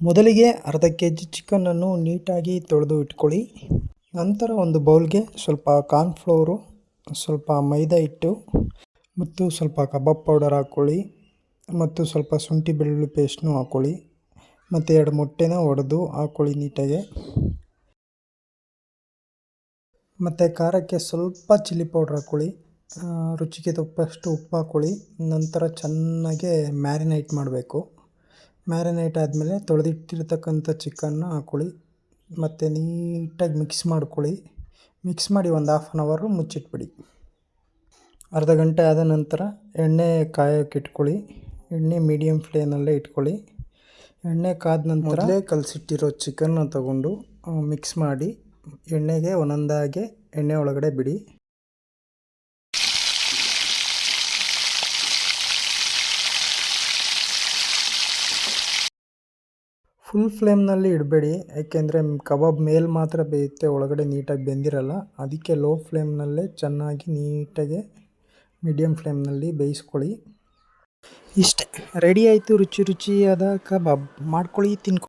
ಮೊದಲಿಗೆ ಅರ್ಧ K G ಚಿಕನನ್ನು ನೀಟಾಗಿ ತೊಳೆದು ಇಟ್ಕೊಳ್ಳಿ. ನಂತರ ಒಂದು ಬೌಲ್ಗೆ ಸ್ವಲ್ಪ ಕಾರ್ನ್ಫ್ಲೋರು ಸ್ವಲ್ಪ ಮೈದಾ ಹಿಟ್ಟು ಮತ್ತು ಸ್ವಲ್ಪ ಕಬಾಬ್ ಪೌಡರ್ ಹಾಕ್ಕೊಳ್ಳಿ ಮತ್ತು ಸ್ವಲ್ಪ ಶುಂಠಿ ಬೆಳ್ಳುಳ್ಳಿ ಪೇಸ್ಟ್ನು ಹಾಕ್ಕೊಳ್ಳಿ. ಮತ್ತು ಎರಡು ಮೊಟ್ಟೆನ ಒಡೆದು ಹಾಕ್ಕೊಳ್ಳಿ ನೀಟಾಗೆ. ಮತ್ತು ಖಾರಕ್ಕೆ ಸ್ವಲ್ಪ ಚಿಲ್ಲಿ ಪೌಡ್ರ್ ಹಾಕ್ಕೊಳ್ಳಿ. ರುಚಿಗೆ ತಪ್ಪಷ್ಟು ಉಪ್ಪು ಹಾಕ್ಕೊಳ್ಳಿ. ನಂತರ ಚೆನ್ನಾಗೆ ಮ್ಯಾರಿನೇಟ್ ಮಾಡಬೇಕು. ಮ್ಯಾರಿನೇಟ್ ಆದಮೇಲೆ ತೊಳೆದಿಟ್ಟಿರ್ತಕ್ಕಂಥ ಚಿಕನ್ನ ಹಾಕ್ಕೊಳ್ಳಿ ಮತ್ತು ನೀಟಾಗಿ ಮಿಕ್ಸ್ ಮಾಡ್ಕೊಳ್ಳಿ. ಮಿಕ್ಸ್ ಮಾಡಿ ಒಂದು ಹಾಫ್ ಆನ್ ಅವರು ಮುಚ್ಚಿಟ್ಬಿಡಿ. ಅರ್ಧ ಗಂಟೆ ಆದ ನಂತರ ಎಣ್ಣೆ ಕಾಯೋಕ್ಕೆ ಇಟ್ಕೊಳ್ಳಿ. ಎಣ್ಣೆ ಮೀಡಿಯಮ್ ಫ್ಲೇಮಲ್ಲೇ ಇಟ್ಕೊಳ್ಳಿ. ಎಣ್ಣೆ ಕಾದ ನಂತರ ಕಲಸಿಟ್ಟಿರೋ ಚಿಕನ್ನ ತಗೊಂಡು ಮಿಕ್ಸ್ ಮಾಡಿ ಎಣ್ಣೆಗೆ ಒಂದೊಂದಾಗೆ ಎಣ್ಣೆ ಒಳಗಡೆ ಬಿಡಿ. ಫುಲ್ ಫ್ಲೇಮ್ನಲ್ಲಿ ಇಡಬೇಡಿ. ಯಾಕೆಂದರೆ ಕಬಾಬ್ ಮೇಲೆ ಮಾತ್ರ ಬೇಯುತ್ತೆ, ಒಳಗಡೆ ನೀಟಾಗಿ ಬೆಂದಿರಲ್ಲ. ಅದಕ್ಕೆ ಲೋ ಫ್ಲೇಮ್ನಲ್ಲೇ ಚೆನ್ನಾಗಿ ನೀಟಾಗೆ ಮೀಡಿಯಮ್ ಫ್ಲೇಮ್ನಲ್ಲಿ ಬೇಯಿಸ್ಕೊಳ್ಳಿ. ಇಷ್ಟೇ. ರೆಡಿ ಆಯಿತು, ರುಚಿ ರುಚಿಯಾದ ಕಬಾಬ್. ಮಾಡ್ಕೊಳ್ಳಿ, ತಿನ್ಕೊ